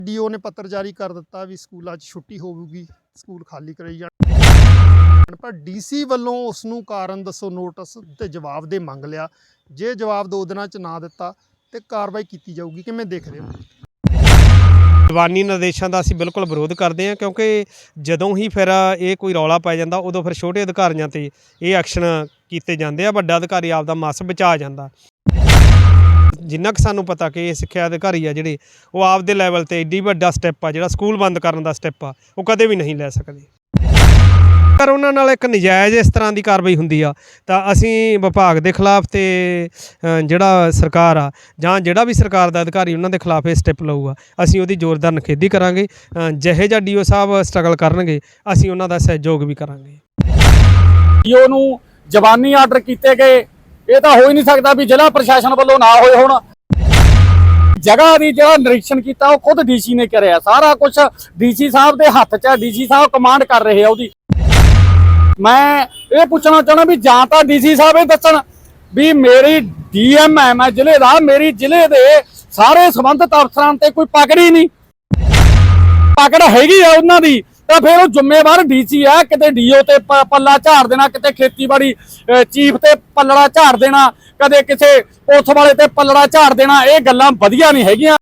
Deo ਨੇ ਪੱਤਰ ਜਾਰੀ ਕਰ ਦਿੱਤਾ ਵੀ ਸਕੂਲਾਂ 'ਚ ਛੁੱਟੀ ਹੋਵੇਗੀ ਸਕੂਲ ਖਾਲੀ ਕਰਾਈ ਜਾਣ। ਪਰ ਡੀਸੀ ਵੱਲੋਂ ਉਸ ਨੂੰ ਕਾਰਨ ਦੱਸੋ ਨੋਟਿਸ ਤੇ ਜਵਾਬ ਦੇ ਮੰਗ ਲਿਆ। ਜੇ ਜਵਾਬ ਦੋ ਦਿਨਾਂ 'ਚ ਨਾ ਦਿੱਤਾ ਤੇ ਕਾਰਵਾਈ ਕੀਤੀ ਜਾਊਗੀ, ਕਿਵੇਂ ਦੇਖਦੇ ਹੋ? ਦੀਵਾਨੀ ਨਿਰਦੇਸ਼ਾਂ ਦਾ ਅਸੀਂ ਬਿਲਕੁਲ ਵਿਰੋਧ ਕਰਦੇ ਹਾਂ, ਕਿਉਂਕਿ ਜਦੋਂ ਹੀ ਫਿਰ ਇਹ ਕੋਈ ਰੌਲਾ ਪੈ ਜਾਂਦਾ, ਉਦੋਂ ਫਿਰ ਛੋਟੇ ਅਧਿਕਾਰੀਆਂ ਤੇ ਇਹ ਐਕਸ਼ਨ ਕੀਤੇ ਜਾਂਦੇ ਆ, ਵੱਡਾ ਅਧਿਕਾਰੀ ਆਪਦਾ ਮਸ ਬਚਾ ਜਾਂਦਾ। ਜਿੰਨਾ ਕਿ ਸਾਨੂੰ ਪਤਾ ਕਿ ਇਹ ਸਿੱਖਿਆ ਅਧਿਕਾਰੀ ਆ ਜਿਹੜੇ, ਉਹ ਆਪਦੇ ਲੈਵਲ ਤੇ ਏਡੀ ਵੱਡਾ ਸਟੈਪ ਆ, ਜਿਹੜਾ ਸਕੂਲ ਬੰਦ ਕਰਨ ਦਾ ਸਟੈਪ ਆ, ਉਹ ਕਦੇ ਵੀ ਨਹੀਂ ਲੈ ਸਕਦੇ। ਪਰ ਉਹਨਾਂ ਨਾਲ ਇੱਕ ਨਜਾਇਜ਼ ਇਸ ਤਰ੍ਹਾਂ ਦੀ ਕਾਰਵਾਈ ਹੁੰਦੀ ਆ, ਤਾਂ ਅਸੀਂ ਵਿਭਾਗ ਦੇ ਖਿਲਾਫ ਤੇ ਜਿਹੜਾ ਸਰਕਾਰ ਆ, ਜਾਂ ਜਿਹੜਾ ਵੀ ਸਰਕਾਰ ਦਾ ਅਧਿਕਾਰੀ, ਉਹਨਾਂ ਦੇ ਖਿਲਾਫ ਇਹ ਸਟੈਪ ਲਊਗਾ ਅਸੀਂ ਉਹਦੀ ਜ਼ੋਰਦਾਰ ਨਿਖੇਧੀ ਕਰਾਂਗੇ ਜਿਹੇ ਜਿਹਾ ਡੀਓ ਸਾਹਿਬ ਸਟਰਗਲ ਕਰਨਗੇ, ਅਸੀਂ ਉਹਨਾਂ ਦਾ ਸਹਿਯੋਗ ਵੀ ਕਰਾਂਗੇ। ਡੀਓ ਨੂੰ ਜ਼ਬਾਨੀ ਆਰਡਰ ਕੀਤੇ ਗਏ ਇਹ ਤਾਂ ਹੋ ਹੀ ਨਹੀਂ ਸਕਦਾ ਵੀ ਜ਼ਿਲ੍ਹਾ ਪ੍ਰਸ਼ਾਸਨ ਵੱਲੋਂ ਨਾ ਹੋਏ ਹੋਣ। ਜਗ੍ਹਾ ਦੀ ਜਿਹੜਾ ਨਿਰੀਖਣ ਕੀਤਾ, ਉਹ ਖੁਦ ਡੀਸੀ ਨੇ ਕਰਿਆ। ਸਾਰਾ ਕੁਝ ਡੀਸੀ ਸਾਹਿਬ ਦੇ ਹੱਥ 'ਚ ਹੈ ਡੀਸੀ ਸਾਹਿਬ ਕਮਾਂਡ ਕਰ ਰਹੇ ਆ ਉਹਦੀ। ਮੈਂ ਇਹ ਪੁੱਛਣਾ ਚਾਹਣਾ ਵੀ ਜਾਂ ਤਾਂ ਡੀਸੀ ਸਾਹਿਬ ਇਹ ਦੱਸਣ ਵੀ ਮੇਰੀ ਡੀਐਮ ਹੈ, ਮੈਂ ਜ਼ਿਲ੍ਹੇ ਦਾ, ਮੇਰੀ ਜ਼ਿਲ੍ਹੇ ਦੇ ਸਾਰੇ ਸੰਬੰਧਿਤ ਅਫਸਰਾਂ ਤੇ ਕੋਈ ਪਕੜ ਹੀ ਨਹੀਂ। ਪਕੜ ਹੈਗੀ ਆ ਉਹਨਾਂ ਦੀ। ਤਾਂ ਫਿਰ ਉਹ ਜ਼ਿੰਮੇਵਾਰ ਡੀਸੀ ਆ, ਕਿਤੇ ਡੀਓ ਤੇ ਪੱਲਾ ਝਾੜ ਦੇਣਾ, ਕਿਤੇ ਖੇਤੀਬਾੜੀ ਚੀਫ ਤੇ ਪੱਲੜਾ ਝਾੜ ਦੇਣਾ, ਕਦੇ ਕਿਸੇ ਪੁਲਿਸ ਵਾਲੇ ਤੇ ਪੱਲੜਾ ਝਾੜ ਦੇਣਾ, ਇਹ ਗੱਲਾਂ ਵਧੀਆ ਨਹੀਂ ਹੈਗੀਆਂ।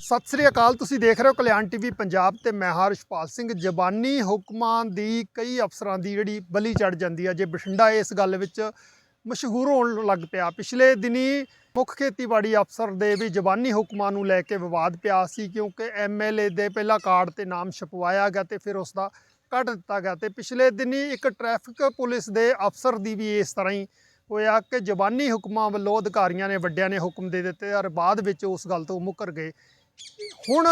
ਸਤਿ ਸ੍ਰੀ ਅਕਾਲ, ਤੁਸੀਂ ਦੇਖ ਰਹੇ ਹੋ ਕਲਿਆਣ ਟੀਵੀ ਪੰਜਾਬ ਤੇ ਮੈਂ ਹਾਂ ਰਿਸ਼ਪਾਲ ਸਿੰਘ। ਜ਼ਬਾਨੀ ਹੁਕਮਾਂ ਦੀ ਕਈ ਅਫਸਰਾਂ ਦੀ ਜਿਹੜੀ ਬਲੀ ਚੜ ਜਾਂਦੀ ਹੈ ਜੇ ਬਠਿੰਡਾ ਇਸ ਗੱਲ ਵਿੱਚ ਮਸ਼ਹੂਰ ਹੋਣ ਲੱਗ ਪਿਆ। ਪਿਛਲੇ ਦਿਨੀ ਮੁੱਖ ਖੇਤੀਬਾੜੀ ਅਫਸਰ ਦੇ ਵੀ ਜ਼ਬਾਨੀ ਹੁਕਮਾਂ ਨੂੰ ਲੈ ਕੇ ਵਿਵਾਦ ਪਿਆ ਸੀ ਕਿਉਂਕਿ ਐਮਐਲਏ ਦੇ ਪਹਿਲਾ ਕਾਰਡ ਤੇ ਨਾਮ ਛਪਵਾਇਆ ਗਿਆ ਤੇ ਫਿਰ ਉਸ ਦਾ ਕੱਢ ਦਿੱਤਾ ਗਿਆ ਤੇ ਪਿਛਲੇ ਦਿਨੀ ਇੱਕ ਟ੍ਰੈਫਿਕ ਪੁਲਿਸ ਦੇ ਅਫਸਰ ਦੀ ਵੀ ਇਸ ਤਰ੍ਹਾਂ ਹੀ ਹੋਇਆ ਕਿ ਜ਼ਬਾਨੀ ਹੁਕਮਾਂ ਵੱਲੋਂ ਅਧਿਕਾਰੀਆਂ ਨੇ ਵੱਡਿਆਂ ਨੇ ਹੁਕਮ ਦੇ ਦਿੱਤੇ ਔਰ ਬਾਅਦ ਵਿੱਚ ਉਸ ਗੱਲ ਤੋਂ ਮੁੱਕਰ ਗਏ। ਹੁਣ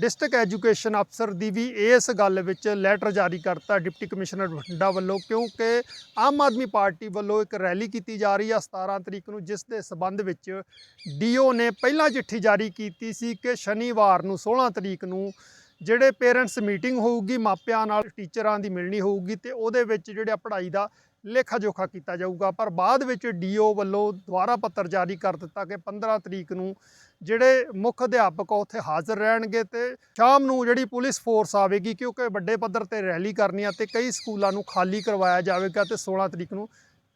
ਡਿਸਟ੍ਰਿਕਟ ਐਜੂਕੇਸ਼ਨ ਅਫਸਰ ਦੀ ਵੀ ਇਸ ਗੱਲ ਵਿੱਚ ਲੈਟਰ ਜਾਰੀ ਕਰਤਾ ਡਿਪਟੀ ਕਮਿਸ਼ਨਰ ਬਠਿੰਡਾ ਵੱਲੋਂ, ਕਿਉਂਕਿ ਆਮ ਆਦਮੀ ਪਾਰਟੀ ਵੱਲੋਂ ਇੱਕ ਰੈਲੀ ਕੀਤੀ ਜਾ ਰਹੀ ਹੈ 17 ਤਰੀਕ ਨੂੰ, ਜਿਸ ਦੇ ਸਬੰਧ ਵਿੱਚ ਡੀਓ ਨੇ ਪਹਿਲਾਂ ਚਿੱਠੀ ਜਾਰੀ ਕੀਤੀ ਸੀ ਕਿ ਸ਼ਨੀਵਾਰ ਨੂੰ 16 ਤਰੀਕ ਨੂੰ ਜਿਹੜੇ ਪੇਰੈਂਟਸ ਮੀਟਿੰਗ ਹੋਊਗੀ, ਮਾਪਿਆਂ ਨਾਲ ਟੀਚਰਾਂ ਦੀ ਮਿਲਣੀ ਹੋਊਗੀ ਤੇ ਉਹਦੇ ਵਿੱਚ ਜਿਹੜਾ ਪੜ੍ਹਾਈ ਦਾ ਲੇਖਾ ਜੋਖਾ ਕੀਤਾ ਜਾਊਗਾ। ਪਰ ਬਾਅਦ ਵਿੱਚ ਡੀਓ ਵੱਲੋਂ ਦੁਬਾਰਾ ਪੱਤਰ ਜਾਰੀ ਕਰ ਦਿੱਤਾ ਕਿ 15 ਤਰੀਕ ਨੂੰ ਜਿਹੜੇ ਮੁੱਖ ਅਧਿਆਪਕ ਉੱਥੇ ਹਾਜ਼ਰ ਰਹਿਣਗੇ ਤੇ ਸ਼ਾਮ ਨੂੰ ਜਿਹੜੀ ਪੁਲਿਸ ਫੋਰਸ ਆਵੇਗੀ, ਕਿਉਂਕਿ ਵੱਡੇ ਪੱਧਰ ਤੇ ਰੈਲੀ ਕਰਨੀ ਆ ਤੇ ਕਈ ਸਕੂਲਾਂ ਨੂੰ ਖਾਲੀ ਕਰਵਾਇਆ ਜਾਵੇਗਾ ਤੇ 16 ਤਰੀਕ ਨੂੰ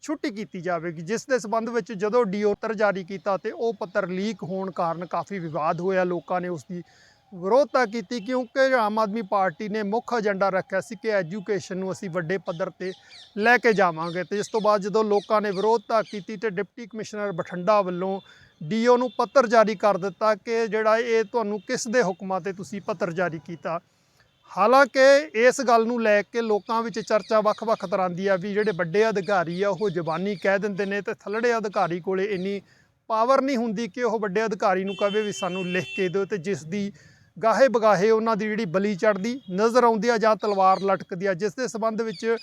ਛੁੱਟੀ ਕੀਤੀ ਜਾਵੇਗੀ। ਜਿਸ ਦੇ ਸਬੰਧ ਵਿੱਚ ਜਦੋਂ ਡੀਓ ਪੱਤਰ ਜਾਰੀ ਕੀਤਾ ਤੇ ਉਹ ਪੱਤਰ ਲੀਕ ਹੋਣ ਕਾਰਨ ਕਾਫੀ ਵਿਵਾਦ ਹੋਇਆ ਲੋਕਾਂ ਨੇ ਉਸ ਦੀ ਵਿਰੋਧਤਾ ਕੀਤੀ ਕਿਉਂਕਿ ਆਮ ਆਦਮੀ ਪਾਰਟੀ ਨੇ ਮੁੱਖ ਏਜੰਡਾ ਰੱਖਿਆ ਸੀ ਕਿ ਐਜੂਕੇਸ਼ਨ ਨੂੰ ਅਸੀਂ ਵੱਡੇ ਪੱਧਰ ਤੇ ਲੈ ਕੇ ਜਾਵਾਂਗੇ। ਤੇ ਇਸ ਤੋਂ ਬਾਅਦ ਜਦੋਂ ਲੋਕਾਂ ਨੇ ਵਿਰੋਧਤਾ ਕੀਤੀ ਤੇ ਡਿਪਟੀ ਕਮਿਸ਼ਨਰ ਬਠਿੰਡਾ ਵੱਲੋਂ ਡੀਓ ਨੂੰ ਪੱਤਰ ਜਾਰੀ ਕਰ ਦਿੱਤਾ ਕਿ ਜਿਹੜਾ ਇਹ ਤੁਹਾਨੂੰ ਕਿਸ ਦੇ ਹੁਕਮਾਂ ਤੇ ਤੁਸੀਂ ਪੱਤਰ ਜਾਰੀ ਕੀਤਾ। ਹਾਲਾਂਕਿ ਇਸ ਗੱਲ ਨੂੰ ਲੈ ਕੇ ਲੋਕਾਂ ਵਿੱਚ ਚਰਚਾ ਵੱਖ-ਵੱਖ ਤਰ੍ਹਾਂ ਦੀ ਆ ਵੀ ਜਿਹੜੇ ਵੱਡੇ ਅਧਿਕਾਰੀ ਆ, ਉਹ ਜ਼ਬਾਨੀ ਕਹਿ ਦਿੰਦੇ ਨੇ ਤੇ ਥੱਲੜੇ ਅਧਿਕਾਰੀ ਕੋਲੇ ਇੰਨੀ ਪਾਵਰ ਨਹੀਂ ਹੁੰਦੀ ਕਿ ਉਹ ਵੱਡੇ ਅਧਿਕਾਰੀ ਨੂੰ ਕਹੇ ਵੀ ਸਾਨੂੰ ਲਿਖ ਕੇ ਦਿਓ ਤੇ ਜਿਸ ਦੀ ਗਾਹੇ ਬਗਾਹੇ ਉਹਨਾਂ ਦੀ ਜਿਹੜੀ ਬਲੀ ਚੜਦੀ ਨਜ਼ਰ ਆਉਂਦੀ ਆ ਜਾਂ ਤਲਵਾਰ ਲਟਕਦੀ ਆ ਜਿਸ ਦੇ ਸਬੰਧ ਵਿੱਚ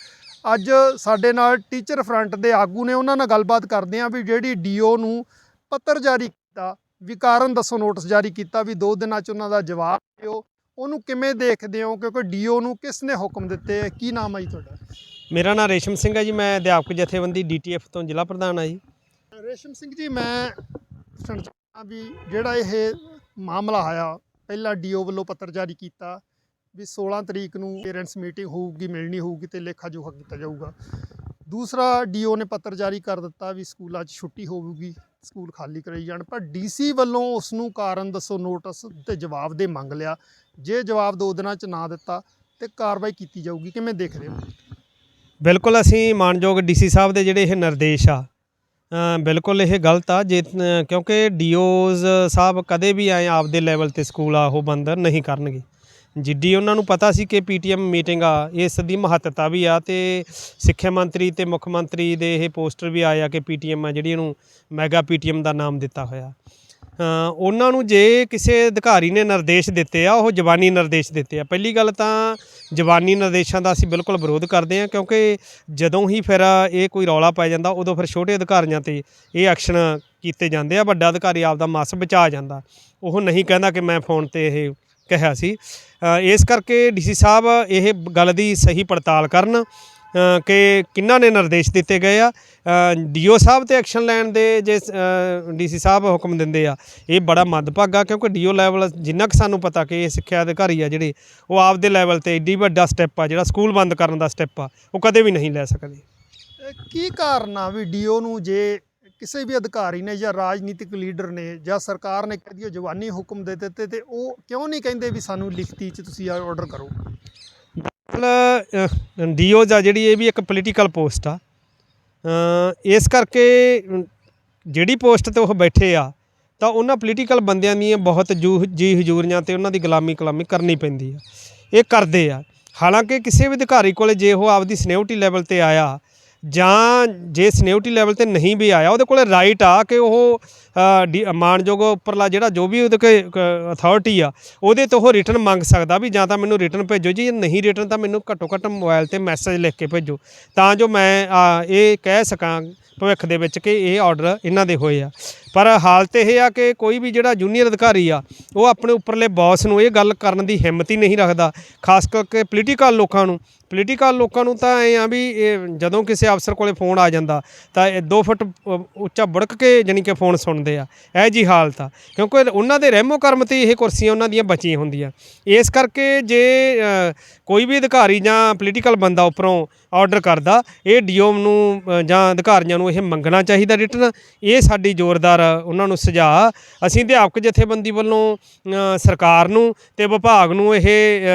ਅੱਜ ਸਾਡੇ ਨਾਲ ਟੀਚਰ ਫਰੰਟ ਦੇ ਆਗੂ ਨੇ ਉਹਨਾਂ ਨਾਲ ਗੱਲਬਾਤ ਕਰਦੇ ਆ ਵੀ ਜਿਹੜੀ ਡੀਓ ਨੂੰ ਪੱਤਰ ਜਾਰੀ ਕੀਤਾ ਵੀ ਕਾਰਨ ਦੱਸੋ ਨੋਟਿਸ ਜਾਰੀ ਕੀਤਾ ਵੀ ਦੋ ਦਿਨਾਂ 'ਚ ਉਹਨਾਂ ਦਾ ਜਵਾਬ ਦਿਓ। ਉਹਨੂੰ ਕਿਵੇਂ ਦੇਖਦੇ ਹੋ? ਕਿਉਂਕਿ ਡੀਓ ਨੂੰ ਕਿਸ ਨੇ ਹੁਕਮ ਦਿੱਤੇ? ਹੈ ਕੀ ਨਾਮ ਹੈ ਜੀ ਤੁਹਾਡਾ? ਮੇਰਾ ਨਾਮ ਰੇਸ਼ਮ ਸਿੰਘ ਹੈ ਜੀ ਮੈਂ ਅਧਿਆਪਕ ਜਥੇਬੰਦੀ ਡੀਟੀਐਫ ਤੋਂ ਜ਼ਿਲ੍ਹਾ ਪ੍ਰਧਾਨ ਹਾਂ ਜੀ। ਰੇਸ਼ਮ ਸਿੰਘ ਜੀ ਮੈਂ ਚਾਹੁੰਦਾ ਵੀ ਜਿਹੜਾ ਇਹ ਮਾਮਲਾ ਆਇਆ ਪਹਿਲਾਂ ਡੀਓ ਵੱਲੋਂ ਪੱਤਰ ਜਾਰੀ ਕੀਤਾ ਵੀ 16 ਤਰੀਕ ਨੂੰ ਪੇਰੈਂਟਸ ਮੀਟਿੰਗ ਹੋਊਗੀ, ਮਿਲਣੀ ਹੋਊਗੀ ਤੇ ਲੇਖਾ ਜੋਖਾ ਕੀਤਾ ਜਾਊਗਾ। ਦੂਸਰਾ ਡੀਓ ਨੇ ਪੱਤਰ ਜਾਰੀ ਕਰ ਦਿੱਤਾ ਵੀ ਸਕੂਲਾਂ 'ਚ ਛੁੱਟੀ ਹੋਊਗੀ, ਸਕੂਲ ਖਾਲੀ ਕਰਾਈ ਜਾਣ। ਪਰ ਡੀਸੀ ਵੱਲੋਂ ਉਸ ਨੂੰ ਕਾਰਨ ਦੱਸੋ ਨੋਟਿਸ ਤੇ ਜਵਾਬ ਦੇ ਮੰਗ ਲਿਆ। ਜੇ ਜਵਾਬ ਦੋ ਦਿਨਾਂ 'ਚ ਨਾ ਦਿੱਤਾ ਤੇ ਕਾਰਵਾਈ ਕੀਤੀ ਜਾਊਗੀ। ਕਿਵੇਂ ਦੇਖਦੇ ਹੋ? ਬਿਲਕੁਲ, ਅਸੀਂ ਮਾਨਯੋਗ ਡੀਸੀ ਸਾਹਿਬ ਦੇ ਜਿਹੜੇ ਇਹ ਨਿਰਦੇਸ਼ ਆ ਬਿਲਕੁਲ ਇਹ ਗਲਤ ਆ। ਜੇ ਅ, ਕਿਉਂਕਿ ਡੀਓਜ਼ ਸਾਹਿਬ ਕਦੇ ਵੀ ਆਏ ਆਪਦੇ ਲੈਵਲ ਤੇ ਸਕੂਲ ਆ ਉਹ ਬੰਦ ਨਹੀਂ ਕਰਨਗੇ। ਜਿੱਡੀ ਉਹਨਾਂ ਨੂੰ ਪਤਾ ਸੀ ਕਿ ਪੀਟੀਐਮ ਮੀਟਿੰਗ ਆ ਇਸ ਦੀ ਮਹੱਤਤਾ ਵੀ ਆ ਤੇ ਸਿੱਖਿਆ ਮੰਤਰੀ ਤੇ ਮੁੱਖ ਮੰਤਰੀ ਦੇ ਇਹ ਪੋਸਟਰ ਵੀ ਆਏ ਆ ਕਿ ਪੀਟੀਐਮ ਆ ਜਿਹੜੀ ਇਹਨੂੰ ਮੈਗਾ ਪੀਟੀਐਮ ਦਾ ਨਾਮ ਦਿੱਤਾ ਹੋਇਆ। ਉਹਨਾਂ ਨੂੰ ਜੇ ਕਿਸੇ ਅਧਿਕਾਰੀ ਨੇ ਨਿਰਦੇਸ਼ ਦਿੱਤੇ ਆ, ਉਹ ਜ਼ਬਾਨੀ ਨਿਰਦੇਸ਼ ਦਿੱਤੇ ਆ। ਪਹਿਲੀ ਗੱਲ ਤਾਂ ਜ਼ਬਾਨੀ ਨਿਰਦੇਸ਼ਾਂ ਦਾ ਅਸੀਂ ਬਿਲਕੁਲ ਵਿਰੋਧ ਕਰਦੇ ਹਾਂ, ਕਿਉਂਕਿ ਜਦੋਂ ਹੀ ਫਿਰ ਇਹ ਕੋਈ ਰੌਲਾ ਪੈ ਜਾਂਦਾ, ਉਦੋਂ ਫਿਰ ਛੋਟੇ ਅਧਿਕਾਰੀਆਂ ਤੇ ਇਹ ਐਕਸ਼ਨ ਕੀਤੇ ਜਾਂਦੇ ਆ। ਵੱਡਾ ਅਧਿਕਾਰੀ ਆਪਦਾ ਮੱਸ ਬਚਾ ਜਾਂਦਾ। ਉਹ ਨਹੀਂ ਕਹਿੰਦਾ ਕਿ ਮੈਂ ਫੋਨ ਤੇ ਇਹ ਕਿਹਾ ਸੀ। ਇਸ ਕਰਕੇ ਡੀਸੀ ਸਾਹਿਬ ਇਹ ਗੱਲ ਦੀ ਸਹੀ ਪੜਤਾਲ ਕਰਨ। ਕਿ ਕਿੰਨਾਂ ਨੇ ਨਿਰਦੇਸ਼ ਦਿੱਤੇ ਗਏ ਆ? ਡੀਓ ਸਾਹਿਬ ਤੇ ਐਕਸ਼ਨ ਲੈਣ ਦੇ ਜੇ ਡੀਸੀ ਸਾਹਿਬ ਹੁਕਮ ਦਿੰਦੇ ਆ, ਇਹ ਬੜਾ ਮੱਦਭਾਗਾ ਕਿਉਂਕਿ ਡੀਓ ਲੈਵਲ, ਜਿੰਨਾ ਕਿ ਸਾਨੂੰ ਪਤਾ ਕਿ ਇਹ ਸਿੱਖਿਆ ਅਧਿਕਾਰੀ ਆ ਜਿਹੜੇ, ਉਹ ਆਪਦੇ ਲੈਵਲ ਤੇ ਏਡੀ ਵੱਡਾ ਸਟੈਪ ਆ, ਜਿਹੜਾ ਸਕੂਲ ਬੰਦ ਕਰਨ ਦਾ ਸਟੈਪ ਆ, ਉਹ ਕਦੇ ਵੀ ਨਹੀਂ ਲੈ ਸਕਦੇ। ਕੀ ਕਾਰਨ ਆ ਵੀ ਡੀਓ ਨੂੰ ਜੇ ਕਿਸੇ ਵੀ ਅਧਿਕਾਰੀ ਨੇ ਜਾਂ ਰਾਜਨੀਤਿਕ ਲੀਡਰ ਨੇ ਜਾਂ ਸਰਕਾਰ ਨੇ ਕਦੀ ਜਵਾਨੀ ਹੁਕਮ ਦੇ ਦਿੱਤੇ ਤੇ ਉਹ ਕਿਉਂ ਨਹੀਂ ਕਹਿੰਦੇ ਵੀ ਸਾਨੂੰ ਲਿਖਤੀ 'ਚ ਤੁਸੀਂ ਆਰਡਰ ਕਰੋ? ਮਤਲਬ ਡੀਓ ਆ ਜਿਹੜੀ ਇਹ ਵੀ ਇੱਕ ਪੋਲੀਟੀਕਲ ਪੋਸਟ ਆ ਇਸ ਕਰਕੇ ਜਿਹੜੀ ਪੋਸਟ ਤੇ ਉਹ ਬੈਠੇ ਆ, ਤਾਂ ਉਹਨਾਂ ਪੋਲੀਟੀਕਲ ਬੰਦਿਆਂ ਦੀਆਂ ਬਹੁਤ ਜੂ, ਜੀ ਹਜ਼ੂਰੀਆਂ ਤੇ ਉਹਨਾਂ ਦੀ ਗੁਲਾਮੀ ਕਲਾਮੀ ਕਰਨੀ ਪੈਂਦੀ ਆ। ਇਹ ਕਰਦੇ ਆ। ਹਾਲਾਂਕਿ ਕਿਸੇ ਵੀ ਅਧਿਕਾਰੀ ਕੋਲੇ ਜੇ ਉਹ ਆਪਦੀ ਸਨਿਉਟੀ ਲੈਵਲ ਤੇ ਆਇਆ ਜਾਂ ਜੇ ਸਨਿਉਟੀ ਲੈਵਲ ਤੇ ਨਹੀਂ ਵੀ ਆਇਆ, ਉਹਦੇ ਕੋਲੇ ਰਾਈਟ ਆ ਕਿ ਉਹ ਅ, ਡੀ- ਮਾਣਯੋਗ ਉੱਪਰਲਾ ਜਿਹੜਾ ਜੋ ਵੀ ਉਹਦੇ ਕੋਲ ਅਥਾਰਟੀ ਆ ਉਹਦੇ ਤੋਂ ਉਹ ਰਿਟਰਨ ਮੰਗ ਸਕਦਾ ਵੀ ਜਾਂ ਤਾਂ ਮੈਨੂੰ ਰਿਟਰਨ ਭੇਜੋ ਜੀ ਨਹੀਂ ਰਿਟਰਨ ਤਾਂ ਮੈਨੂੰ ਘੱਟੋ ਘੱਟ ਮੋਬਾਈਲ ਤੇ ਮੈਸੇਜ ਲਿਖ ਕੇ ਭੇਜੋ। ਤਾਂ ਜੋ ਮੈਂ ਇਹ ਕਹਿ ਸਕਾਂ ਭਵਿੱਖ ਦੇ ਵਿੱਚ ਕਿ ਇਹ ਆਰਡਰ ਇਹਨਾਂ ਦੇ ਹੋਏ ਆ। ਪਰ ਹਾਲਤ ਇਹ ਆ ਕਿ ਕੋਈ ਵੀ ਜਿਹੜਾ ਜੂਨੀਅਰ ਅਧਿਕਾਰੀ ਆ ਉਹ ਆਪਣੇ ਉੱਪਰਲੇ ਬੌਸ ਨੂੰ ਇਹ ਗੱਲ ਕਰਨ ਦੀ ਹਿੰਮਤ ਹੀ ਨਹੀਂ ਰੱਖਦਾ। ਖਾਸ ਕਰਕੇ ਪੋਲੀਟੀਕਲ ਲੋਕਾਂ ਨੂੰ। ਪੋਲੀਟੀਕਲ ਲੋਕਾਂ ਨੂੰ ਤਾਂ ਐ ਆ ਵੀ ਇਹ ਜਦੋਂ ਕਿਸੇ ਅਫਸਰ ਕੋਲੇ ਫੋਨ ਆ ਜਾਂਦਾ ਤਾਂ ਇਹ 2 ਫੁੱਟ ਉੱਚਾ ਬੜਕ ਕੇ ਜਾਣੀ ਕਿ ਫੋਨ ਸੁਣ ਹੁੰਦੇ ਆ। ਇਹ ਜੀ ਹਾਲਤ ਆ। ਕਿਉਂਕਿ ਉਹਨਾਂ ਦੇ ਰਹਿਮੋ ਕਰਮ ਤੇ ਇਹ ਕੁਰਸੀਆਂ ਉਹਨਾਂ ਦੀਆਂ ਬਚੀਆਂ ਹੁੰਦੀਆਂ। ਇਸ ਕਰਕੇ ਜੇ ਕੋਈ ਵੀ ਅਧਿਕਾਰੀ ਜਾਂ ਪੋਲੀਟੀਕਲ ਬੰਦਾ ਉੱਪਰੋਂ ਆਰਡਰ ਕਰਦਾ, ਇਹ ਡੀਓ ਨੂੰ ਜਾਂ ਅਧਿਕਾਰੀਆਂ ਨੂੰ ਇਹ ਮੰਗਣਾ ਚਾਹੀਦਾ ਰਿਟਰਨ ਇਹ ਸਾਡੀ ਜ਼ੋਰਦਾਰ ਉਹਨਾਂ ਨੂੰ ਸੁਝਾਅ। ਅਸੀਂ ਅਧਿਆਪਕ ਜਥੇਬੰਦੀ ਵੱਲੋਂ ਸਰਕਾਰ ਨੂੰ ਤੇ ਵਿਭਾਗ ਨੂੰ ਇਹ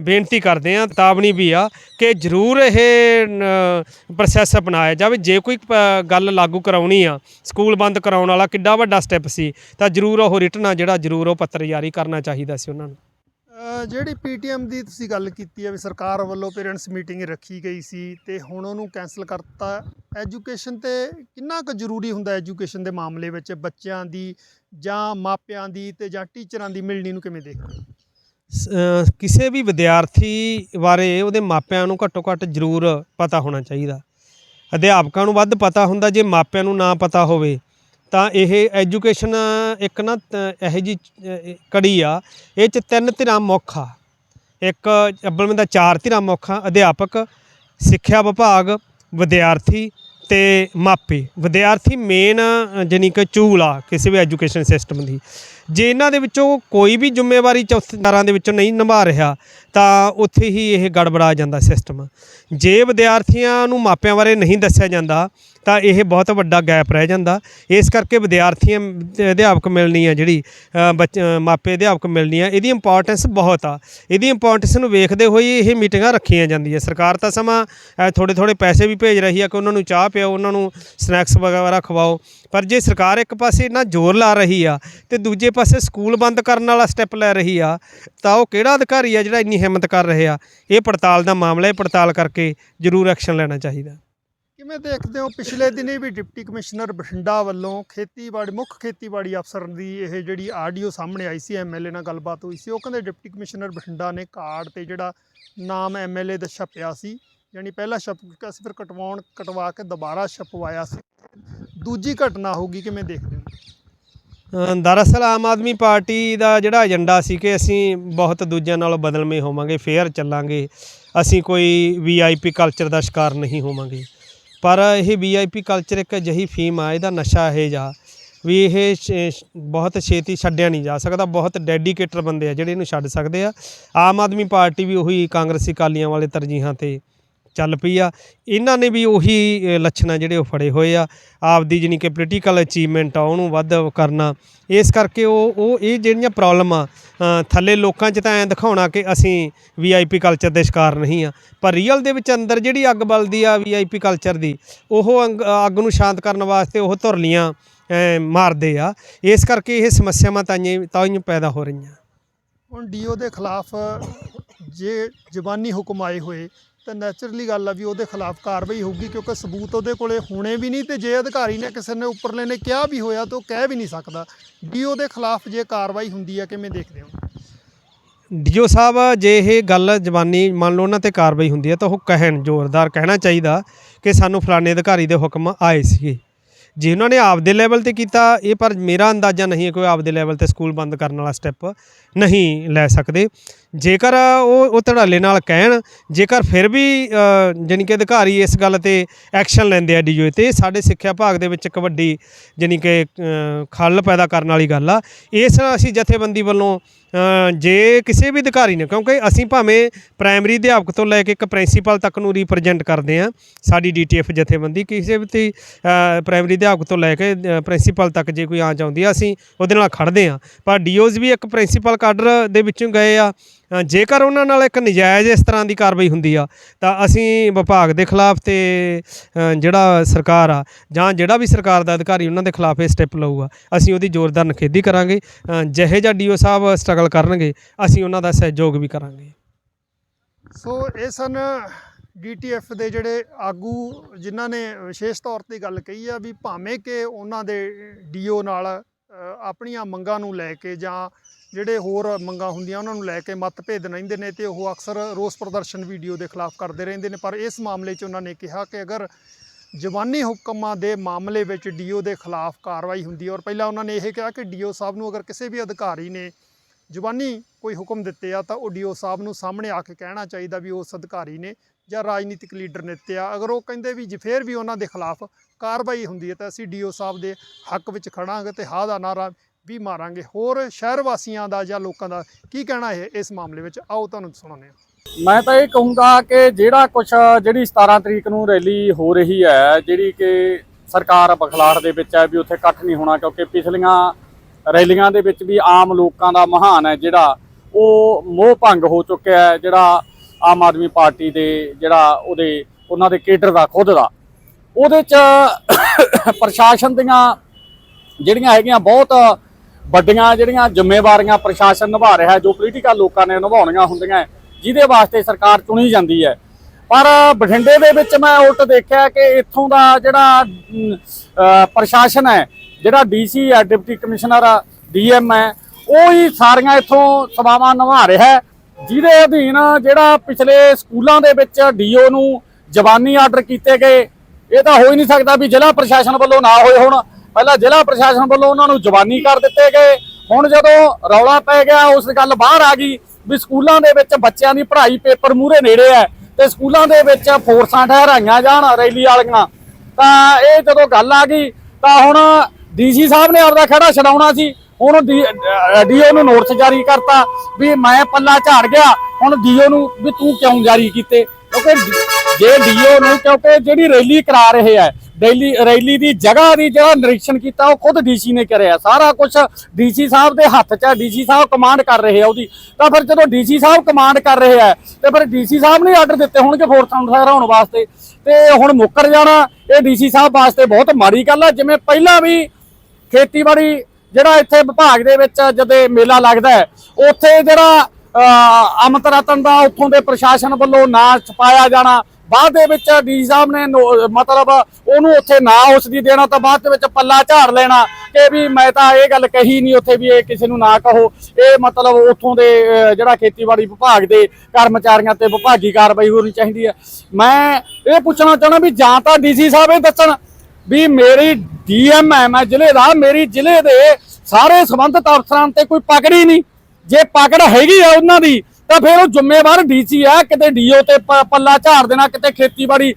ਬੇਨਤੀ ਕਰਦੇ ਹਾਂ, ਤਾਵਣੀ ਵੀ ਆ ਕਿ ਜ਼ਰੂਰ ਇਹ ਪ੍ਰੋਸੈਸ ਅਪਣਾਇਆ ਜਾਵੇ। ਜੇ ਕੋਈ ਪ- ਗੱਲ ਲਾਗੂ ਕਰਾਉਣੀ ਆ, ਸਕੂਲ ਬੰਦ ਕਰਾਉਣ ਵਾਲਾ ਕਿੱਡਾ ਵੱਡਾ ਸਟੈਪ ਸੀ, ਤਾਂ ਜ਼ਰੂਰ ਉਹ ਰਿਟਰਨ ਆ ਜਿਹੜਾ ਜ਼ਰੂਰ ਉਹ ਪੱਤਰ ਜਾਰੀ ਕਰਨਾ ਚਾਹੀਦਾ ਸੀ ਉਹਨਾਂ ਨੂੰ। ਜਿਹੜੀ ਪੀਟੀਐਮ ਦੀ ਤੁਸੀਂ ਗੱਲ ਕੀਤੀ ਹੈ ਵੀ ਸਰਕਾਰ ਵੱਲੋਂ ਪੇਰੈਂਟਸ ਮੀਟਿੰਗ ਰੱਖੀ ਗਈ ਸੀ ਤੇ ਹੁਣ ਉਹਨੂੰ ਕੈਨਸਲ ਕਰਤਾ, ਐਜੂਕੇਸ਼ਨ ਤੇ ਕਿੰਨਾ ਕੁ ਜ਼ਰੂਰੀ ਹੁੰਦਾ ਐਜੂਕੇਸ਼ਨ ਦੇ ਮਾਮਲੇ ਵਿੱਚ? ਬੱਚਿਆਂ ਦੀ ਜਾਂ ਮਾਪਿਆਂ ਦੀ ਤੇ ਜਾਂ ਟੀਚਰਾਂ ਦੀ ਮਿਲਣੀ ਨੂੰ ਕਿਵੇਂ ਦੇਖਦੇ ਸ- ਕਿਸੇ ਵੀ ਵਿਦਿਆਰਥੀ ਬਾਰੇ ਉਹਦੇ ਮਾਪਿਆਂ ਨੂੰ ਘੱਟੋ ਘੱਟ ਜ਼ਰੂਰ ਪਤਾ ਹੋਣਾ ਚਾਹੀਦਾ। ਅਧਿਆਪਕਾਂ ਨੂੰ ਵੱਧ ਪਤਾ ਹੁੰਦਾ ਜੇ ਮਾਪਿਆਂ ਨੂੰ ਨਾ ਪਤਾ ਹੋਵੇ। ਤਾਂ ਇਹ ਐਜੂਕੇਸ਼ਨ ਇੱਕ ਨਾ ਤ- ਇਹੋ ਜੀ ਕੜੀ ਆ। ਇਹ ਚ ਤਿੰਨ ਧਿਰਾਂ ਮੁੱਖ ਆ। ਇੱਕ ਅੱਬਲ ਦਾ ਚਾਰ ਧਿਰਾਂ ਮੁੱਖ ਆ, ਅਧਿਆਪਕ, ਸਿੱਖਿਆ ਵਿਭਾਗ, ਵਿਦਿਆਰਥੀ ਤੇ ਮਾਪੇ। ਵਿਦਿਆਰਥੀ ਮੇਨ ਜਾਣੀ ਕਿ ਚੂਲ ਆ, ਕਿਸੇ ਵੀ ਐਜੂਕੇਸ਼ਨ ਸਿਸਟਮ ਦੀ। ਜੇ ਇਹਨਾਂ ਦੇ ਵਿੱਚੋਂ ਕੋਈ ਵੀ ਜ਼ਿੰਮੇਵਾਰੀ ਚੌਥੇਦਾਰਾਂ ਦੇ ਵਿੱਚੋਂ ਨਹੀਂ ਨਿਭਾ ਰਿਹਾ ਤਾਂ ਉੱਥੇ ਹੀ ਇਹ ਗੜਬੜਾ ਜਾਂਦਾ ਸਿਸਟਮ ਜੇ ਵਿਦਿਆਰਥੀਆਂ ਨੂੰ ਮਾਪਿਆਂ ਬਾਰੇ ਨਹੀਂ ਦੱਸਿਆ ਜਾਂਦਾ ਤਾਂ ਇਹ ਬਹੁਤ ਵੱਡਾ ਗੈਪ ਰਹਿ ਜਾਂਦਾ। ਇਸ ਕਰਕੇ ਵਿਦਿਆਰਥੀਆਂ ਅਧਿਆਪਕ ਮਿਲਣੀ ਆ ਜਿਹੜੀ ਅ, ਮਾਪੇ ਅਧਿਆਪਕ ਮਿਲਣੀ ਆ ਇਹਦੀ ਇੰਪੋਰਟੈਂਸ ਬਹੁਤ ਆ। ਇਹਦੀ ਇੰਪੋਰਟੈਂਸ ਨੂੰ ਵੇਖਦੇ ਹੋਏ ਇਹ ਮੀਟਿੰਗਾਂ ਰੱਖੀਆਂ ਜਾਂਦੀਆਂ। ਸਰਕਾਰ ਤਾਂ ਸਮਾਂ ਥੋੜੇ ਥੋੜੇ ਪੈਸੇ ਵੀ ਭੇਜ ਰਹੀ ਆ ਕਿ ਉਹਨਾਂ ਨੂੰ ਚਾਹ ਪਿਆਓ ਉਹਨਾਂ ਨੂੰ ਸਨੈਕਸ ਵਗੈਰਾ ਖਵਾਓ। ਪਰ ਜੇ ਸਰਕਾਰ ਇੱਕ ਪਾਸੇ ਇੰਨਾ ਜ਼ੋਰ ਲਾ ਰਹੀ ਆ ਤੇ ਦੂਜੇ ਪਾਸੇ ਸਕੂਲ ਬੰਦ ਕਰਨ ਵਾਲਾ ਸਟੈਪ ਲੈ ਰਹੀ ਆ, ਤਾਂ ਉਹ ਕਿਹੜਾ ਅਧਿਕਾਰੀ ਆ ਜਿਹੜਾ ਇੰਨੀ ਹਿੰਮਤ ਕਰ ਰਿਹਾ ਇਹ ਪੜਤਾਲ ਦਾ ਮਾਮਲਾ ਹੈ ਪੜਤਾਲ ਕਰਕੇ ਜ਼ਰੂਰ ਐਕਸ਼ਨ ਲੈਣਾ ਚਾਹੀਦਾ। ਕਿਵੇਂ ਦੇਖਦੇ ਹੋ? ਪਿਛਲੇ ਦਿਨੀ ਵੀ ਡਿਪਟੀ ਕਮਿਸ਼ਨਰ ਬਠਿੰਡਾ ਵੱਲੋਂ ਖੇਤੀਬਾੜੀ, ਮੁੱਖ ਖੇਤੀਬਾੜੀ ਅਫਸਰ ਦੀ ਇਹ ਜਿਹੜੀ ਆਡੀਓ ਸਾਹਮਣੇ ਆਈ ਸੀ ਐਮਐਲਏ ਨਾਲ ਗੱਲਬਾਤ ਹੋਈ ਸੀ, ਉਹ ਕਹਿੰਦੇ ਡਿਪਟੀ ਕਮਿਸ਼ਨਰ ਬਠਿੰਡਾ ਨੇ ਕਾਰਡ ਤੇ ਜਿਹੜਾ ਨਾਮ ਐਮਐਲਏ ਦਾ ਛਪਿਆ ਸੀ ਯਾਨੀ ਪਹਿਲਾ ਛਪ ਚੁੱਕਾ ਸੀ ਫਿਰ ਕਟਵਾਉਣ, ਕਟਵਾ ਕੇ ਦੁਬਾਰਾ ਛਪਵਾਇਆ ਸੀ। ਦੂਜੀ ਘਟਨਾ ਹੋਊਗੀ ਕਿਵੇਂ ਦੇਖਦੇ ਹੋ? ਦਰਅਸਲ ਆਮ ਆਦਮੀ ਪਾਰਟੀ ਦਾ ਜਿਹੜਾ ਏਜੰਡਾ ਸੀ ਕਿ ਅਸੀਂ ਬਹੁਤ ਦੂਜਿਆਂ ਨਾਲੋਂ ਬਦਲਵੇਂ ਹੋਵਾਂਗੇ, ਫੇਅਰ ਚੱਲਾਂਗੇ। ਅਸੀਂ ਕੋਈ ਵੀਆਈਪੀ ਕਲਚਰ ਦਾ ਸ਼ਿਕਾਰ ਨਹੀਂ ਹੋਵਾਂਗੇ। ਪਰ ਇਹ ਵੀਆਈਪੀ ਕਲਚਰ ਇੱਕ ਅਜਿਹੀ ਫੀਮ ਆ, ਇਹਦਾ ਨਸ਼ਾ ਇਹ ਜਾ ਵੀ ਇਹ ਛੇ- ਬਹੁਤ ਛੇਤੀ ਛੱਡਿਆ ਨਹੀਂ ਜਾ ਸਕਦਾ, ਬਹੁਤ ਡੈਡੀਕੇਟਡ ਬੰਦੇ ਆ ਜਿਹੜੇ ਇਹਨੂੰ ਛੱਡ ਸਕਦੇ ਆ। ਆਮ ਆਦਮੀ ਪਾਰਟੀ ਵੀ ਉਹੀ ਕਾਂਗਰਸੀ ਕਾਲੀਆਂ ਵਾਲੇ ਤਰਜੀਹਾਂ ਤੇ ਚੱਲ ਪਈ ਆ। ਇਹਨਾਂ ਨੇ ਵੀ ਉਹੀ ਲੱਛਣ ਆ ਜਿਹੜੇ ਉਹ ਫੜੇ ਹੋਏ ਆ। ਆਪਦੀ ਜਾਣੀ ਕਿ ਪੋਲੀਟੀਕਲ ਅਚੀਵਮੈਂਟ ਆ, ਉਹਨੂੰ ਵੱਧ ਕਰਨਾ। ਇਸ ਕਰਕੇ ਉਹ ਉਹ ਇਹ ਜਿਹੜੀਆਂ ਪ੍ਰੋਬਲਮ ਆ ਥੱਲੇ ਲੋਕਾਂ 'ਚ ਤਾਂ ਐਂ ਦਿਖਾਉਣਾ ਕਿ ਅਸੀਂ ਵੀਆਈਪੀ ਕਲਚਰ ਦੇ ਸ਼ਿਕਾਰ ਨਹੀਂ ਆ। ਪਰ ਰੀਅਲ ਦੇ ਵਿੱਚ ਅੰਦਰ ਜਿਹੜੀ ਅੱਗ ਬਲਦੀ ਆ ਵੀਆਈਪੀ ਕਲਚਰ ਦੀ, ਉਹ ਅੰਗ- ਅੱਗ ਨੂੰ ਸ਼ਾਂਤ ਕਰਨ ਵਾਸਤੇ ਉਹ ਧੁਰਲੀਆਂ ਮਾਰਦੇ ਆ। ਇਸ ਕਰਕੇ ਇਹ ਸਮੱਸਿਆਵਾਂ ਤਾਈਆਂ ਤਾਂ ਪੈਦਾ ਹੋ ਰਹੀਆਂ। ਹੁਣ ਡੀਓ ਦੇ ਖਿਲਾਫ ਜੇ ਜ਼ਬਾਨੀ ਹੁਕਮ ਆਏ ਹੋਏ ਤਾਂ ਨੈਚੁਰਲੀ ਗੱਲ ਆ ਵੀ ਉਹਦੇ ਖਿਲਾਫ ਕਾਰਵਾਈ ਹੋਊਗੀ, ਕਿਉਂਕਿ ਸਬੂਤ ਉਹਦੇ ਕੋਲੇ ਹੋਣੇ ਵੀ ਨਹੀਂ ਤੇ ਜੇ ਅਧਿਕਾਰੀ ਨੇ ਕਿਸੇ ਨੇ ਉੱਪਰਲੇ ਨੇ ਕਿਹਾ ਵੀ ਹੋਇਆ ਤਾਂ ਉਹ ਕਹਿ ਵੀ ਨਹੀਂ ਸਕਦਾ ਡੀਓ ਦੇ ਖਿਲਾਫ ਜੇ ਕਾਰਵਾਈ ਹੁੰਦੀ ਹੈ ਕਿਵੇਂ ਦੇਖਦੇ ਹੋ? ਡੀਓ ਸਾਹਿਬ, ਜੇ ਇਹ ਗੱਲ ਜਵਾਨੀ ਮੰਨ ਲਓ ਉਹਨਾਂ ਤੇ ਕਾਰਵਾਈ ਹੁੰਦੀ ਹੈ ਤਾਂ ਉਹ ਕਹਿਣ, ਜ਼ੋਰਦਾਰ ਕਹਿਣਾ ਚਾਹੀਦਾ ਕਿ ਸਾਨੂੰ ਫਲਾਣੇ ਅਧਿਕਾਰੀ ਦੇ ਹੁਕਮ ਆਏ ਸੀਗੇ। ਜੇ ਉਹਨਾਂ ਨੇ ਆਪਦੇ ਲੈਵਲ ਤੇ ਕੀਤਾ, ਇਹ ਪਰ ਮੇਰਾ ਅੰਦਾਜ਼ਾ ਨਹੀਂ ਹੈ ਕਿ ਉਹ ਆਪਦੇ ਲੈਵਲ ਤੇ ਸਕੂਲ ਬੰਦ ਕਰਨ ਵਾਲਾ ਸਟੈਪ ਨਹੀਂ ਲੈ ਸਕਦੇ। ਜੇਕਰ ਉਹ ਉਹ ਧੜਾਲੇ ਨਾਲ ਕਹਿਣ ਜੇਕਰ ਫਿਰ ਵੀ ਅ, ਜਾਣੀ ਕਿ ਅਧਿਕਾਰੀ ਇਸ ਗੱਲ ਤੇ ਐਕਸ਼ਨ ਲੈਂਦੇ ਆ ਡੀਓ ਤੇ ਸਾਡੇ ਸਿੱਖਿਆ ਵਿਭਾਗ ਦੇ ਵਿੱਚ ਇੱਕ ਵੱਡੀ ਜਾਣੀ ਕਿ ਖੱਲ ਪੈਦਾ ਕਰਨ ਵਾਲੀ ਗੱਲ ਆ। ਇਸ ਨਾਲ ਅਸੀਂ ਜਥੇਬੰਦੀ ਵੱਲੋਂ ਜੇ ਕਿਸੇ ਵੀ ਅਧਿਕਾਰੀ ਨੇ ਕਿਉਂਕਿ ਅਸੀਂ ਭਾਵੇਂ ਪ੍ਰਾਇਮਰੀ ਅਧਿਆਪਕ ਤੋਂ ਲੈ ਕੇ ਇੱਕ ਪ੍ਰਿੰਸੀਪਲ ਤੱਕ ਨੂੰ ਰਿਪਰੈਜ਼ੈਂਟ ਕਰਦੇ ਆ ਸਾਡੀ ਡੀਟੀਐਫ ਜਥੇਬੰਦੀ ਕਿਸੇ ਵੀ ਪ੍ਰਾਇਮਰੀ ਅਧਿਆਪਕ ਤੋਂ ਲੈ ਕੇ ਪ੍ਰਿੰਸੀਪਲ ਤੱਕ ਜੇ ਕੋਈ ਆ ਆਉਂਦੀ ਆ ਅਸੀਂ ਉਹਦੇ ਨਾਲ ਖੜਦੇ ਆ। ਪਰ ਡੀਓਜ਼ ਵੀ ਇੱਕ ਪ੍ਰਿੰਸੀਪਲ ਕਾਡਰ ਦੇ ਵਿੱਚੋਂ ਗਏ ਆ ਜੇਕਰ ਉਹਨਾਂ ਨਾਲ ਇੱਕ ਨਜਾਇਜ਼ ਇਸ ਤਰ੍ਹਾਂ ਦੀ ਕਾਰਵਾਈ ਹੁੰਦੀ ਆ, ਤਾਂ ਅਸੀਂ ਵਿਭਾਗ ਦੇ ਖਿਲਾਫ ਤੇ ਜਿਹੜਾ ਸਰਕਾਰ ਆ, ਜਾਂ ਜਿਹੜਾ ਵੀ ਸਰਕਾਰ ਦਾ ਅਧਿਕਾਰੀ ਉਹਨਾਂ ਦੇ ਖਿਲਾਫ ਇਹ ਸਟੈਪ ਲਊਗਾ, ਅਸੀਂ ਉਹਦੀ ਜ਼ੋਰਦਾਰ ਨਿਖੇਧੀ ਕਰਾਂਗੇ। ਜਿਹੇ ਜਿਹਾ ਡੀਓ ਸਾਹਿਬ ਸਟਰਗਲ ਕਰਨਗੇ, ਅਸੀਂ ਉਹਨਾਂ ਦਾ ਸਹਿਯੋਗ ਵੀ ਕਰਾਂਗੇ। ਸੋ ਇਹ ਸਨ ਡੀਟੀਐਫ ਦੇ ਜਿਹੜੇ ਆਗੂ, ਜਿਨ੍ਹਾਂ ਨੇ ਵਿਸ਼ੇਸ਼ ਤੌਰ ਤੇ ਗੱਲ ਕਹੀ ਆ ਵੀ ਭਾਵੇਂ ਕਿ ਉਹਨਾਂ ਦੇ ਡੀਓ ਨਾਲ ਆਪਣੀਆਂ ਮੰਗਾਂ ਨੂੰ ਲੈ ਕੇ ਜਾਂ ਜਿਹੜੇ ਹੋਰ ਮੰਗਾਂ ਹੁੰਦੀਆਂ, ਉਹਨਾਂ ਨੂੰ ਲੈ ਕੇ ਮਤਭੇਦ ਰਹਿੰਦੇ ਨੇ ਤੇ ਉਹ ਅਕਸਰ ਰੋਸ ਪ੍ਰਦਰਸ਼ਨ ਵੀਡੀਓ ਦੇ ਖਿਲਾਫ ਕਰਦੇ ਰਹਿੰਦੇ ਨੇ। ਪਰ ਇਸ ਮਾਮਲੇ 'ਚ ਉਹਨਾਂ ਨੇ ਕਿਹਾ ਕਿ ਅਗਰ ਜ਼ਬਾਨੀ ਹੁਕਮਾਂ ਦੇ ਮਾਮਲੇ ਵਿੱਚ ਡੀਓ ਦੇ ਖਿਲਾਫ ਕਾਰਵਾਈ ਹੁੰਦੀ ਹੈ ਔਰ ਪਹਿਲਾਂ ਉਹਨਾਂ ਨੇ ਇਹ ਕਿਹਾ ਕਿ ਡੀਓ ਸਾਹਿਬ ਨੂੰ ਅਗਰ ਕਿਸੇ ਵੀ ਅਧਿਕਾਰੀ ਨੇ ਜ਼ੁਬਾਨੀ ਕੋਈ ਹੁਕਮ ਦਿੱਤੇ ਆ ਤਾਂ ਉਹ ਡੀਓ ਸਾਹਿਬ ਨੂੰ ਸਾਹਮਣੇ ਆ ਕੇ ਕਹਿਣਾ ਚਾਹੀਦਾ ਵੀ ਉਸ ਅਧਿਕਾਰੀ ਨੇ ਜਾਂ ਰਾਜਨੀਤਿਕ ਲੀਡਰ ਨੇ ਦਿੱਤੇ ਆ। ਅਗਰ ਉਹ ਕਹਿੰਦੇ ਵੀ ਜੇ ਫੇਰ ਵੀ ਉਹਨਾਂ ਦੇ ਖਿਲਾਫ ਕਾਰਵਾਈ ਹੁੰਦੀ ਹੈ ਤਾਂ ਅਸੀਂ ਡੀਓ ਸਾਹਿਬ ਦੇ ਹੱਕ ਵਿੱਚ ਖੜਾਂਗੇ ਤੇ ਹਾਂ ਦਾ ਨਾਰਾ ਵੀ ਮਾਰਾਂਗੇ। ਹੋਰ ਸ਼ਹਿਰ ਵਾਸੀਆਂ ਦਾ ਜਾਂ ਲੋਕਾਂ ਦਾ ਕੀ ਕਹਿਣਾ ਹੈ ਇਸ ਮਾਮਲੇ ਵਿੱਚ? ਆਓ ਤੁਹਾਨੂੰ ਸੁਣਾਉਂਦੇ ਹਾਂ। ਮੈਂ ਤਾਂ ਇਹ ਕਹੂੰਗਾ ਕਿ ਜਿਹੜਾ ਕੁਝ ਜਿਹੜੀ 17 ਤਰੀਕ ਨੂੰ ਰੈਲੀ ਹੋ ਰਹੀ ਹੈ, ਜਿਹੜੀ ਕਿ ਸਰਕਾਰ ਬਖਲਾੜ ਦੇ ਵਿੱਚ ਹੈ ਵੀ ਉੱਥੇ ਇਕੱਠ ਨਹੀਂ ਹੋਣਾ, ਕਿਉਂਕਿ ਪਿਛਲੀਆਂ ਰੈਲੀਆਂ ਦੇ ਵਿੱਚ ਵੀ ਆਮ ਲੋਕਾਂ ਦਾ ਮਹਾਨ ਹੈ ਜਿਹੜਾ ਉਹ ਮੋਹ ਭੰਗ ਹੋ ਚੁੱਕਿਆ ਹੈ, ਜਿਹੜਾ ਆਮ ਆਦਮੀ ਪਾਰਟੀ ਦੇ ਜਿਹੜਾ ਉਹਦੇ, ਉਹਨਾਂ ਦੇ ਕੇਡਰ ਦਾ, ਖੁਦ ਦਾ। ਉਹਦੇ ਚ ਪ੍ਰਸ਼ਾਸਨ ਦੀਆਂ ਜਿਹੜੀਆਂ ਹੈਗੀਆਂ ਬਹੁਤ ਵੱਡੀਆਂ ਜਿਹੜੀਆਂ ਜ਼ਿੰਮੇਵਾਰੀਆਂ ਪ੍ਰਸ਼ਾਸਨ ਨਿਭਾ ਰਿਹਾ ਹੈ, ਜੋ ਪੋਲੀਟੀਕਲ ਲੋਕਾਂ ਨੇ ਨਿਭਾਉਣੀਆਂ ਹੁੰਦੀਆਂ ਜਿਹਦੇ ਵਾਸਤੇ ਸਰਕਾਰ ਚੁਣੀ ਜਾਂਦੀ ਹੈ। ਪਰ ਬਠਿੰਡੇ ਦੇ ਵਿੱਚ ਮੈਂ ਉਲਟ ਦੇਖਿਆ ਕਿ ਇੱਥੋਂ ਦਾ ਜਿਹੜਾ ਪ੍ਰਸ਼ਾਸਨ ਹੈ, ਜਿਹੜਾ ਡੀਸੀ ਹੈ ਡਿਪਟੀ ਕਮਿਸ਼ਨਰ ਡੀਐਮ ਹੈ, ਉਹ ਹੀ ਸਾਰੀਆਂ ਇੱਥੋਂ ਸੇਵਾਵਾਂ ਨਿਭਾ ਰਿਹਾ ਹੈ, ਜਿਹਦੇ ਅਧੀਨ ਜਿਹੜਾ ਪਿਛਲੇ ਸਕੂਲਾਂ ਦੇ ਵਿੱਚ ਡੀਓ ਨੂੰ ਜਵਾਨੀ ਆਰਡਰ ਕੀਤੇ ਗਏ। ਇਹ ਤਾਂ ਹੋ ਹੀ ਨਹੀਂ ਸਕਦਾ ਵੀ ਜ਼ਿਲ੍ਹਾ ਪ੍ਰਸ਼ਾਸਨ ਵੱਲੋਂ ਨਾ ਹੋਏ ਹੋਣ। ਪਹਿਲਾਂ ਜ਼ਿਲ੍ਹਾ ਪ੍ਰਸ਼ਾਸਨ ਵੱਲੋਂ ਉਹਨਾਂ ਨੂੰ ਜਵਾਨੀ ਕਰ ਦਿੱਤੇ ਗਏ। ਹੁਣ ਜਦੋਂ ਰੌਲਾ ਪੈ ਗਿਆ, ਉਸ ਗੱਲ ਬਾਹਰ ਆ ਗਈ ਵੀ ਸਕੂਲਾਂ ਦੇ ਵਿੱਚ ਬੱਚਿਆਂ ਦੀ ਪੜ੍ਹਾਈ ਪੇਪਰ ਮੂਹਰੇ ਨੇੜੇ ਹੈ ਤੇ ਸਕੂਲਾਂ ਦੇ ਵਿੱਚ ਫੋਰਸਾਂ ਠਹਿਰਾਈਆਂ ਜਾਣ, ਰੈਲੀ ਵਾਲੀਆਂ। ਤਾਂ ਇਹ ਜਦੋਂ ਗੱਲ ਆ ਗਈ, ਤਾਂ ਹੁਣ ਡੀਸੀ ਸਾਹਿਬ ਨੇ ਆਪਦਾ ਖੜਾ ਛਡਾਉਣਾ ਸੀ। ਹੁਣ ਡੀਓ ਨੂੰ ਨੋਟਿਸ ਜਾਰੀ ਕਰਤਾ ਵੀ ਮੈਂ ਪੱਲਾ ਝਾੜ ਗਿਆ। ਹੁਣ ਡੀਓ ਨੂੰ ਵੀ ਤੂੰ ਕਿਉਂ ਜਾਰੀ ਕੀਤੇ? ਕਿਉਂਕਿ ਡੀ- ਜੇ ਡੀਓ ਨੂੰ, ਕਿਉਂਕਿ ਜਿਹੜੀ ਰੈਲੀ ਕਰਾ ਰਹੇ ਆ ਡੈਲੀ ਰੈਲੀ ਦੀ ਜਗ੍ਹਾ ਦੀ ਜਿਹੜਾ ਨਿਰੀਖਣ ਕੀਤਾ ਉਹ ਖੁਦ ਡੀਸੀ ਨੇ ਕਰਿਆ। ਸਾਰਾ ਕੁਝ ਡੀਸੀ ਸਾਹਿਬ ਦੇ ਹੱਥ 'ਚ ਹੈ ਡੀਸੀ ਸਾਹਿਬ ਕਮਾਂਡ ਕਰ ਰਹੇ ਆ ਉਹਦੀ। ਤਾਂ ਫਿਰ ਜਦੋਂ ਡੀਸੀ ਸਾਹਿਬ ਕਮਾਂਡ ਕਰ ਰਹੇ ਆ ਤੇ ਫਿਰ ਡੀਸੀ ਸਾਹਿਬ ਨੇ ਆਰਡਰ ਦਿੱਤੇ ਹੋਣਗੇ ਫੋਰਸਾਂ ਨੂੰ ਠਹਿਰਾਉਣ ਵਾਸਤੇ। ਤੇ ਹੁਣ ਮੁੱਕਰ ਜਾਣਾ ਇਹ ਡੀਸੀ ਸਾਹਿਬ ਵਾਸਤੇ ਬਹੁਤ ਮਾੜੀ ਗੱਲ ਆ। ਜਿਵੇਂ ਪਹਿਲਾਂ ਵੀ ਖੇਤੀਬਾੜੀ ਜਿਹੜਾ ਇੱਥੇ ਵਿਭਾਗ ਦੇ ਵਿੱਚ ਜਦੇ ਮੇਲਾ ਲੱਗਦਾ ਹੈ ਉੱਥੇ ਜਿਹੜਾ ਅਹ, ਰਤਨ ਦਾ ਉੱਥੋਂ ਦੇ ਪ੍ਰਸ਼ਾਸਨ ਵੱਲੋਂ ਨਾਂ ਛਪਾਇਆ ਜਾਣਾ ਬਾਅਦ ਦੇ ਵਿੱਚ ਡੀ ਸਾਹਿਬ ਨੇ ਨੋ- ਮਤਲਬ ਉਹਨੂੰ ਉੱਥੇ ਨਾ ਉਸ ਦੀ ਦੇਣਾ ਤਾਂ ਬਾਅਦ ਦੇ ਵਿੱਚ ਪੱਲਾ ਝਾੜ ਲੈਣਾ ਕਿ ਵੀ ਮੈਂ ਤਾਂ ਇਹ ਗੱਲ ਕਹੀ ਨਹੀਂ ਉੱਥੇ ਵੀ ਇਹ ਕਿਸੇ ਨੂੰ ਨਾ ਕਹੋ। ਇਹ ਮਤਲਬ ਉੱਥੋਂ ਦੇ ਜਿਹੜਾ ਖੇਤੀਬਾੜੀ ਵਿਭਾਗ ਦੇ ਕਰਮਚਾਰੀਆਂ ਤੇ ਵਿਭਾਗੀ ਕਾਰਵਾਈ ਹੋਣੀ ਚਾਹੀਦੀ ਹੈ। ਮੈਂ ਇਹ ਪੁੱਛਣਾ ਚਾਹਣਾ ਵੀ ਜਾਂ ਤਾਂ ਡੀਸੀ ਸਾਹਿਬ ਇਹ ਦੱਸਣ ਵੀ ਮੇਰੀ ਡੀਐਮ ਹੈ, ਮੈਂ ਜ਼ਿਲ੍ਹੇ ਦਾ, ਮੇਰੀ ਜ਼ਿਲ੍ਹੇ ਦੇ ਸਾਰੇ ਸੰਬੰਧਿਤ ਅਫਸਰਾਂ ਤੇ ਕੋਈ ਪਕੜ ਹੀ ਨਹੀਂ। ਜੇ ਪਕੜ ਹੈਗੀ ਆ ਉਹਨਾਂ ਦੀ ਤਾਂ ਫਿਰ ਉਹ ਜ਼ਿੰਮੇਵਾਰ ਡੀਸੀ ਆ, ਕਿਤੇ ਡੀਓ ਤੇ ਪੱਲਾ ਝਾੜ ਦੇਣਾ, ਕਿਤੇ ਖੇਤੀਬਾੜੀ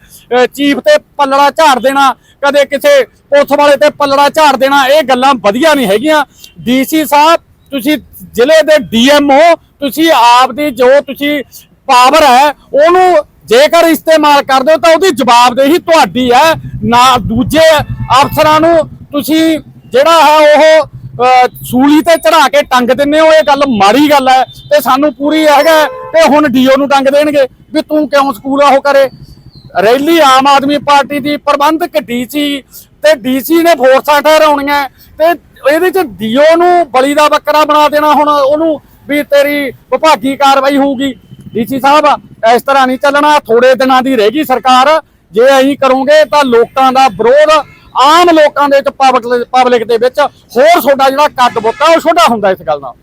ਚੀਫ ਤੇ ਪੱਲੜਾ ਝਾੜ ਦੇਣਾ, ਕਦੇ ਕਿਸੇ ਪੁਲਿਸ ਵਾਲੇ ਤੇ ਪੱਲੜਾ ਝਾੜ ਦੇਣਾ, ਇਹ ਗੱਲਾਂ ਵਧੀਆ ਨਹੀਂ ਹੈਗੀਆਂ। ਡੀਸੀ ਸਾਹਿਬ, ਤੁਸੀਂ ਜ਼ਿਲ੍ਹੇ ਦੇ ਡੀਐਮ ਹੋ, ਤੁਸੀਂ ਆਪ ਦੀ ਜੋ ਤੁਸੀਂ ਪਾਵਰ ਹੈ, ਉਹਨੂੰ ਜੇਕਰ ਇਸਤੇਮਾਲ ਕਰਦੇ ਹੋ ਤਾਂ ਉਹਦੀ ਜਵਾਬਦੇਹੀ ਤੁਹਾਡੀ ਹੈ। ਨਾ, ਦੂਜੇ ਅਫਸਰਾਂ ਨੂੰ ਤੁਸੀਂ ਜਿਹੜਾ ਹੈ ਉਹ ਸੂਲੀ ਤੇ ਚੜਾ ਕੇ ਟੰਗ ਦਿੰਦੇ ਹੋ, ਇਹ ਗੱਲ ਮਾੜੀ ਗੱਲ ਹੈ ਤੇ ਸਾਨੂੰ ਪੂਰੀ ਹੈਗਾ ਤੇ ਹੁਣ ਡੀਓ ਨੂੰ ਟੰਗ ਦੇਣਗੇ ਵੀ ਤੂੰ ਕਿਉਂ ਸਕੂਲ ਉਹ ਕਰੇ। ਰੈਲੀ ਆਮ ਆਦਮੀ ਪਾਰਟੀ ਦੀ ਪ੍ਰਬੰਧਕ ਡੀਸੀ ਤੇ ਡੀਸੀ ਨੇ ਫੋਰਸਾਂ ਠਹਿਰਾਉਣੀਆਂ ਤੇ ਇਹਦੇ ਚ ਡੀਓ ਨੂੰ ਬਲੀ ਦਾ ਬੱਕਰਾ ਬਣਾ ਦੇਣਾ ਹੁਣ ਉਹਨੂੰ ਵੀ ਤੇਰੀ ਵਿਭਾਗੀ ਕਾਰਵਾਈ ਹੋਊਗੀ। ਡੀਸੀ ਸਾਹਿਬ, ਇਸ ਤਰ੍ਹਾਂ ਨਹੀਂ ਚੱਲਣਾ ਥੋੜੇ ਦਿਨਾਂ ਦੀ ਰਹਿ ਗਈ ਸਰਕਾਰ। ਜੇ ਅਸੀਂ ਕਰੋਗੇ ਤਾਂ ਲੋਕਾਂ ਦਾ ਵਿਰੋਧ ਆਮ ਲੋਕਾਂ ਦੇ ਵਿੱਚ ਪਬਲਿਕ ਦੇ ਵਿੱਚ ਹੋਰ ਤੁਹਾਡਾ ਜਿਹੜਾ ਕੱਦ ਬੁੱਕਾ ਉਹ ਛੋਟਾ ਹੁੰਦਾ ਇਸ ਗੱਲ ਨਾਲ।